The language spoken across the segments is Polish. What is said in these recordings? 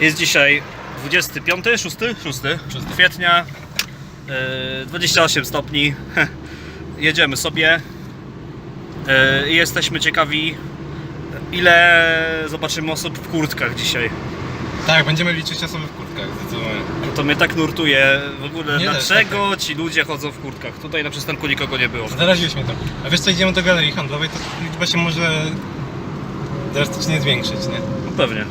Jest dzisiaj 25, 6, 6, 6. kwietnia, yy, 28 stopni. Jedziemy sobie. I Jesteśmy ciekawi, ile zobaczymy osób w kurtkach dzisiaj. Tak, będziemy liczyć osoby w kurtkach, zdecydowanie. To mnie tak nurtuje w ogóle, Nie dlaczego ci ludzie chodzą w kurtkach. Tutaj na przystanku nikogo nie było. Zaraziłeś mnie to. A wiesz co, idziemy do galerii handlowej, to liczba się może drastycznie zwiększyć, nie? No pewnie.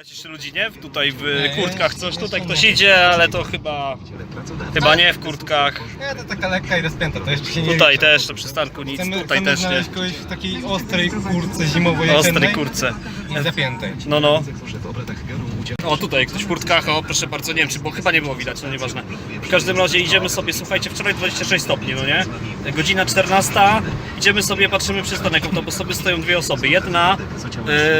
Widać jeszcze ludzi, nie? Tutaj w kurtkach coś. Tutaj ktoś idzie, ale to chyba... Chyba nie w kurtkach. Nie, to taka lekka i rozpięta, to jeszcze się nie Tutaj liczy. też na przystanku nic, Chcemy, tutaj chcemy też nie. znaleźć kogoś w takiej ostrej kurtce zimowo-jesiennej Ostrej kurce. i zapiętej. No, no. O, tutaj ktoś w kurtkach, o proszę bardzo, nie wiem czy, bo chyba nie było widać, no nieważne. W każdym razie idziemy sobie, słuchajcie, wczoraj 26 stopni, no nie? Godzina 14, idziemy sobie, patrzymy przystanek autobusowy, stoją dwie osoby. Jedna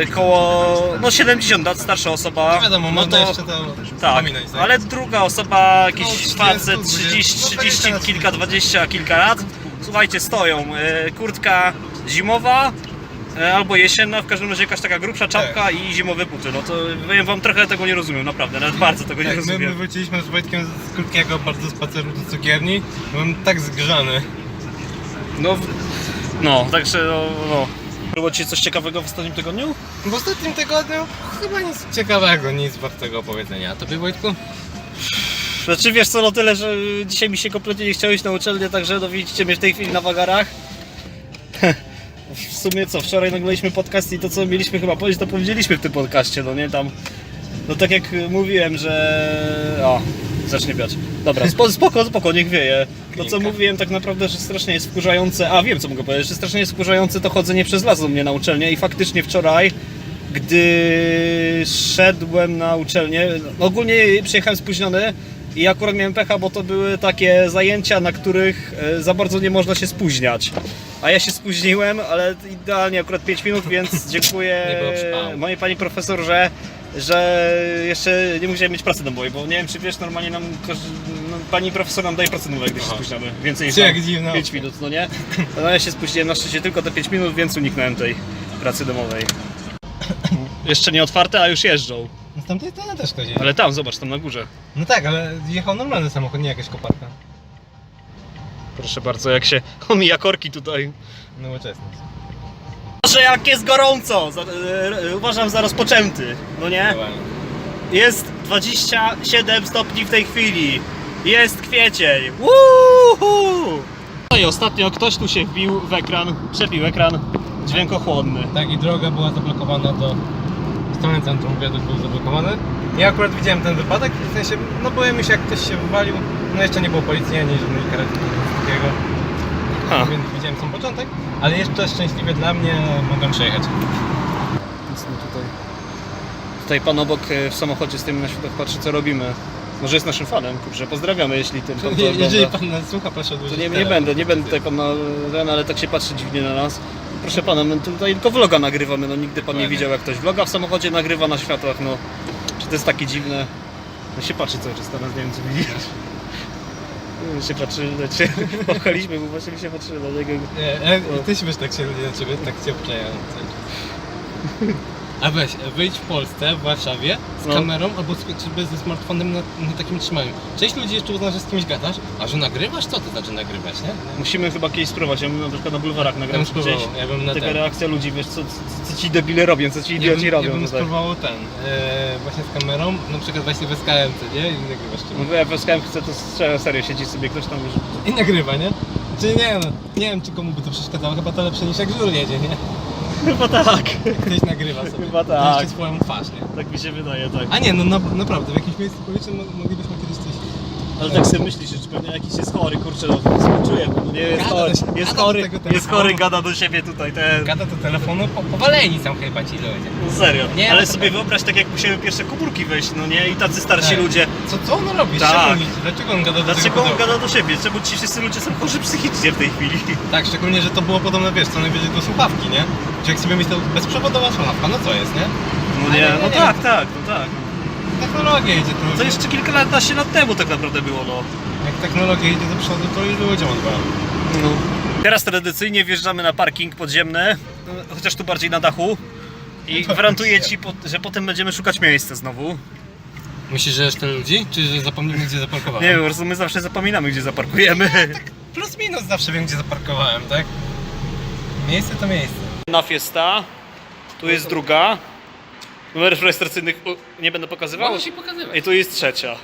y, koło, no 70 lat, starsza osoba. Nie wiadomo, no to, jeszcze to tak, pominąć, tak? ale druga osoba, jakiś No, 30, facet, 20, 30, no, 30 20 kilka, 20, kilka lat. Słuchajcie, stoją, y, kurtka zimowa, E, Albo jesienna, w każdym razie jakaś taka grubsza czapka i zimowe buty. No to powiem wam trochę tego nie rozumiem, naprawdę, nawet bardzo tego nie Tak, my, my rozumiem. wróciliśmy z Wojtkiem z krótkiego bardzo spaceru do cukierni. Byłem tak zgrzany. No, w- no także no, no. Było ci coś ciekawego w ostatnim tygodniu? W ostatnim tygodniu chyba nic ciekawego, nic wartego opowiedzenia. A tobie Wojtku? Znaczy wiesz co, no tyle, że dzisiaj mi się kompletnie nie chciało iść na uczelnię, także no widzicie mnie w tej chwili na wagarach. W sumie co, wczoraj nagraliśmy podcast i to co mieliśmy chyba powiedzieć, to powiedzieliśmy w tym podcaście, no nie tam. No tak jak mówiłem, że. O, zacznie wiać. Dobra, spo, spoko, spoko, niech wieje. To co mówiłem tak naprawdę, że strasznie jest wkurzające. A wiem co mogę powiedzieć, że strasznie jest wkurzające to chodzenie przez las do mnie na uczelnię i faktycznie wczoraj, gdy szedłem na uczelnię, no ogólnie przyjechałem spóźniony i akurat miałem pecha, bo to były takie zajęcia, na których e, za bardzo nie można się spóźniać. A ja się spóźniłem, ale idealnie akurat 5 minut, więc dziękuję Nie było przypału. mojej pani profesor, że, że jeszcze nie musiałem mieć pracy domowej, bo nie wiem czy wiesz, normalnie nam no, pani profesor nam daje pracę domową, gdy się spóźniamy. Więcej niż jak tam dziwna 5 opcja. minut, no nie? No ja się spóźniłem na szczęście tylko te 5 minut, więc uniknąłem tej pracy domowej. Jeszcze nie otwarte, a już jeżdżą. No z tamtej strony też jedzie. Ale tam, zobacz, tam na górze. No tak, ale jechał normalny samochód, nie jakaś koparka. Proszę bardzo, jak się omija korki tutaj. Nowoczesny. Proszę, jak jest gorąco! Za, e, uważam za rozpoczęty, no nie? Jest 27 stopni w tej chwili. Jest kwiecień. Woohoo! No i ostatnio ktoś tu się wbił w ekran, przebił ekran dźwiękochłonny. Tak, i droga była zablokowana do strony centrum, wiadukt był zablokowany. Ja akurat widziałem ten wypadek, w sensie, no byłem już jak ktoś się wywalił, no jeszcze nie było policji, ani żadnej karetki, nic takiego, Ha. więc widziałem sam początek, ale jeszcze szczęśliwie dla mnie mogłem przejechać. Więc my tutaj, tutaj pan obok e, w samochodzie z tym na światach patrzy co robimy. Może jest naszym fanem, kurczę, pozdrawiamy jeśli ten pan to Jeżeli ogląda. pan nas słucha, proszę To odłożyć nie, nie telefon. będę, nie będę tutaj pana ten, ale tak się patrzy dziwnie na nas. Proszę pana, my tutaj tylko vloga nagrywamy, no nigdy pan nie Dokładnie. widział jak ktoś vloga w samochodzie nagrywa na światłach, no. Czy to jest takie dziwne? No się patrzy cały czas na nas, nie wiem czy widzisz. Się patrzy, znaczy, popchaliśmy, bo właśnie mi się patrzy na niego. Nie, e, ty śmiesz tak się ludzie na ciebie, tak cię. A weź, wyjdź w Polsce, w Warszawie z No. kamerą albo z, czy bez- ze smartfonem na, na takim trzymaniu. Część ludzi jeszcze uzna, że z kimś gadasz, a że nagrywasz? Co to znaczy nagrywać, nie? Musimy chyba kiedyś spróbować. Ja bym na przykład na bulwarach Ja nagrał bym gdzieś. spróbował, ja bym na Taka ten. reakcja ludzi, wiesz, co, co, co ci debile robią, co ci Ja idioci bym, robią ja bym tutaj. spróbował ten, e, właśnie z kamerą, na przykład właśnie w SKMC, nie? I nagrywasz czymś. Mówię, w SKM chce to strze- serio, siedzi sobie ktoś tam już... I nagrywa, nie? Czy nie no, nie wiem czy komu by to przeszkadzało, chyba to lepsze niż jak żur jedzie, nie? Chyba tak. Ktoś nagrywa sobie. Chyba tak. Jeszcze swoją twarz, nie? Tak mi się wydaje, tak. A nie, no na, naprawdę, w jakimś miejscu publicznym mo- moglibyśmy kiedyś coś... Ale tak sobie myślisz, że pewnie jakiś jest chory, kurczę, no no nie jest Gada chory, do siebie, jest gada do chory, tego jest telefonu. chory, gada do siebie tutaj, ten... Gada do telefonu, po, powaleni są chyba ci ludzie. No serio, Nie, ale no to sobie tak. wyobraź tak jak musiały pierwsze komórki wejść, no nie, i tacy starsi Tak. ludzie. Co, co on robi? Tak. Szczególnie, dlaczego on gada do Dlaczego on gada do siebie? Czemu ci wszyscy ludzie są chorzy psychicznie w tej chwili? Tak, szczególnie, że to było podobne, wiesz, co najwyżej do słuchawki, nie? Czy jak sobie myślał, bezprzewodowa słuchawka, no co jest, nie? No nie, no tak, tak, no tak. Technologia idzie tu. To jeszcze kilkanaście lat temu tak naprawdę było, no. Jak technologia idzie do przodu, to już ludziom odwala. Teraz tradycyjnie wjeżdżamy na parking podziemny, chociaż tu bardziej na dachu. I gwarantuję ci, po- że potem będziemy szukać miejsca znowu. Myślisz, że jeszcze ludzi? Czy że zapomnimy, gdzie zaparkowałem? Nie, po prostu my zawsze zapominamy, gdzie zaparkujemy. Plus minus zawsze wiem, gdzie zaparkowałem, tak? Miejsce to miejsce. Na Fiesta, tu jest druga. Numerów rejestracyjnych u, nie będę pokazywał. Możesz pokazywać. I tu jest trzecia.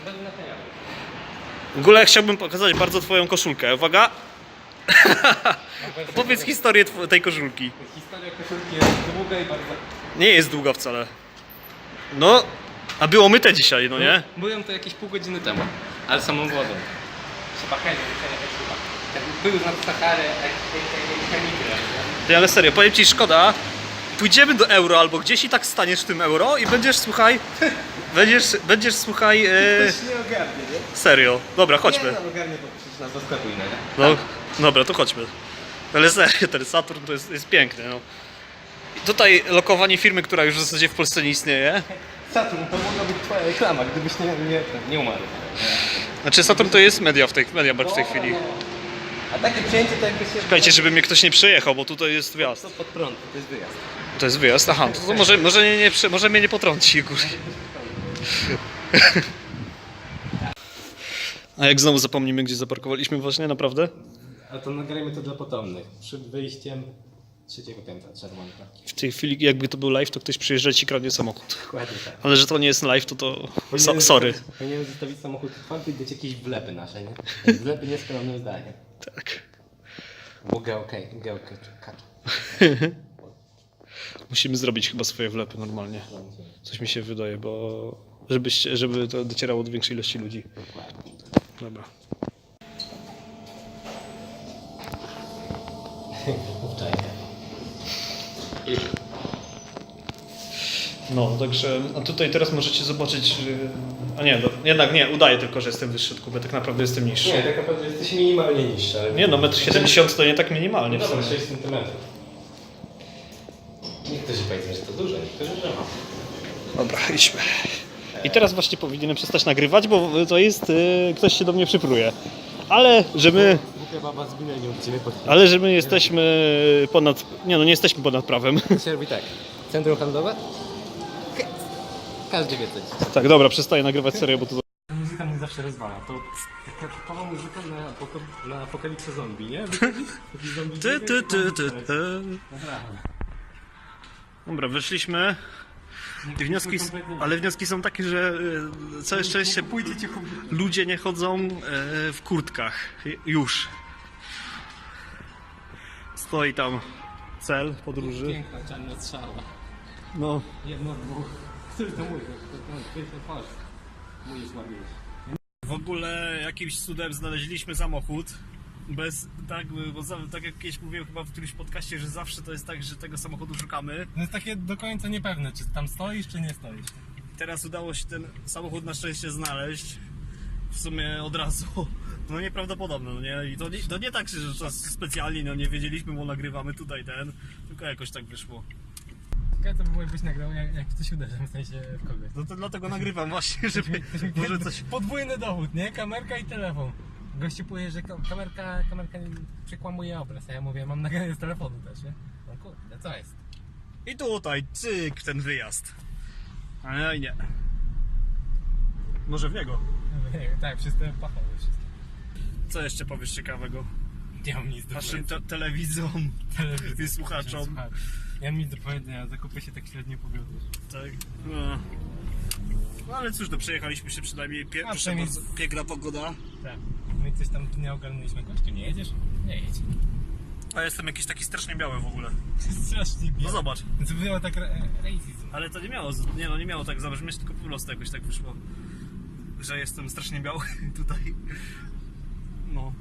W ogóle chciałbym pokazać bardzo twoją koszulkę. Uwaga! Powiedz historię tw- tej koszulki. Historia koszulki jest długa i bardzo... Nie jest długa wcale. No, a było myte dzisiaj, no nie? Byłem to jakieś pół godziny temu, ale samą wodą. Trzeba tak. Tak był znad Sahary. Ty, ale serio, powiem ci, szkoda. Pójdziemy do euro albo gdzieś i tak staniesz w tym euro i będziesz, słuchaj, będziesz, będziesz, słuchaj, e, nie ogarnie, nie? serio. Dobra, chodźmy. Nie, no ogarnie, bo przecież nas zaskakuje, nie? No, dobra, to chodźmy. Ale serio, ten Saturn to jest, jest piękny, no. I tutaj lokowanie firmy, która już w zasadzie w Polsce nie istnieje. Saturn, to mogła być twoja reklama, gdybyś nie, nie, nie umarł. Znaczy Saturn to jest media w tej, Mediamarkt w tej chwili. A takie przyjęcie to jakby się... Czekajcie, żeby mnie ktoś nie przejechał, bo tutaj jest wjazd. To pod prąd, to jest wyjazd. To jest wyjazd? Aha, to, to może, może, nie, nie, może mnie nie potrąci. Góry. A jak znowu zapomnimy, gdzie zaparkowaliśmy właśnie, naprawdę? A to nagrajmy to dla potomnych. Przed wyjściem trzeciego piętra trzeba W tej chwili, jakby to był live, to ktoś przyjeżdża i ci kradnie samochód. Dokładnie tak. Ale że to nie jest live, to to... So, sorry. zostawić- Powinienem zostawić samochód otwarty i dać jakieś wlepy nasze, nie? Wlepy nieskromnym zdaniem. Tak. Bo geokej, geokej, Musimy zrobić chyba swoje wlepy normalnie. Coś mi się wydaje, bo... Żebyście, żeby to docierało do większej ilości ludzi. Dobra. No, także a tutaj teraz możecie zobaczyć, yy, a nie, no, jednak nie, udaję tylko, że jestem wyższy Kuby, tak naprawdę jestem niższy. Nie, tak naprawdę jesteś minimalnie niższy, ale... Nie no, 1,70 m to nie tak minimalnie Dobra, sumie. 6 cm. Niektórzy powiedzą, że to dużo, niektórzy, że mało. Dobra, idźmy. I teraz właśnie powinienem przestać nagrywać, bo to jest, yy, ktoś się do mnie przypruje. Ale, że my, Głupia baba z nie uczciwie pod... ale że my jesteśmy ponad, nie no, nie jesteśmy ponad prawem. To się robi tak. Centrum handlowe? Każdy wie co dziś. Tak, dobra, przestaję nagrywać serio, bo to... Muzyka mnie zawsze rozwala. To taka typowa muzyka na, apoko- na apokalipsę zombie, nie? Wychodzi? Taki zombie Ty, ty, ty, ty, ty. Naprawdę. Dobra, wyszliśmy. I wnioski, ale wnioski są takie, że y, całe szczęście ludzie nie chodzą e, w kurtkach. Już. Stoi tam cel podróży. Piękna czarna strzała. No. Jedno, dwóch. Który to mój? To jest twarz. Mój jest ładniejszy. W ogóle jakimś cudem znaleźliśmy samochód. Bez, tak, bo za, tak jak kiedyś mówiłem chyba w którymś podcaście, że zawsze to jest tak, że tego samochodu szukamy. To jest takie do końca niepewne, czy tam stoisz, czy nie stoisz. Teraz udało się ten samochód na szczęście znaleźć. W sumie od razu. No nieprawdopodobne, no nie? I to nie, to nie tak, że to specjalnie no nie wiedzieliśmy, bo nagrywamy tutaj ten, tylko jakoś tak wyszło. Ciekawe to by było, jakbyś nagrał, jak, jak coś uderzy, w sensie w kogoś. No to dlatego nagrywam właśnie, żeby może coś... Podwójny dowód, nie? Kamerka i telefon. Gościu powie, że ka- kamerka, kamerka przekłamuje obraz, a ja mówię, mam nagranie z telefonu też, nie? No kurde, co jest? I tutaj, cyk, ten wyjazd. Ale nie. Może w niego. tak, przez te pachowe wszystko. Co jeszcze powiesz ciekawego? Nie mam nic do Naszym te telewidzom i słuchaczom. Nie mam nic do powiedzenia, zakupy się tak średnio powiodły. Tak. No. no ale cóż, to przejechaliśmy się przynajmniej pie- A, przynajmniej- bardzo, piękna pogoda. Tak. Coś tam nie ogarnęliśmy. Gościu, nie jedziesz? Nie jedź. A jestem jakiś taki strasznie biały w ogóle. Strasznie No biło. zobacz. To było tak ra- racism. Ale to nie miało, nie no nie miało tak zabrzmieć, tylko po prostu jakoś tak wyszło. Że jestem strasznie biały tutaj. No.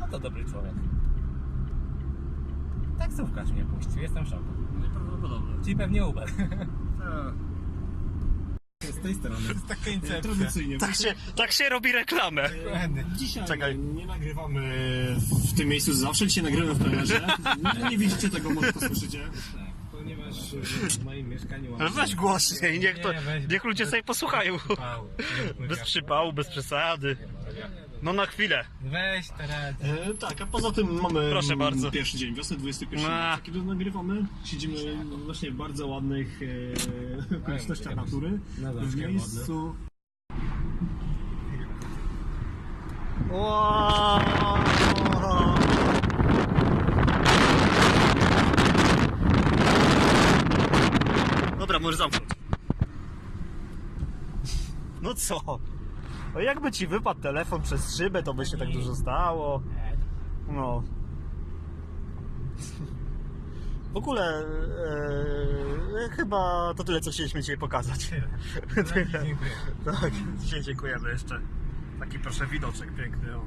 No to dobry człowiek. Taksówkarz mnie puścił, jestem w szoku. Nieprawdopodobne. Czyli pewnie Uber. Tak. Z tej strony. To jest taka incepcja. Tradycyjnie. Tak się, tak się robi reklamę. Dokładnie. Dzisiaj Czekaj. nie nagrywamy w tym miejscu zawsze, dzisiaj nagrywamy w plenerze. No, nie widzicie tego, może posłyszycie. Tak, ponieważ w moim mieszkaniu. Ale weź głośniej, niech, to, Nie, weź- niech ludzie sobie posłuchają. Bez przypału, bez przesady. No na chwilę. Weź teraz. E, tak, a poza tym mamy Proszę bardzo. pierwszy dzień wiosny, 21 A. marca, kiedy nagrywamy. Siedzimy właśnie w bardzo ładnych e, okolicznościach natury. No W miejscu... Dobra, możesz zamknąć. No co? No jakby ci wypadł telefon przez szybę, to by się tak dużo stało. No. W ogóle e, chyba to tyle, co chcieliśmy dzisiaj pokazać. Dziękuję. tak, dzisiaj dziękujemy jeszcze. Taki proszę widoczek piękny. O.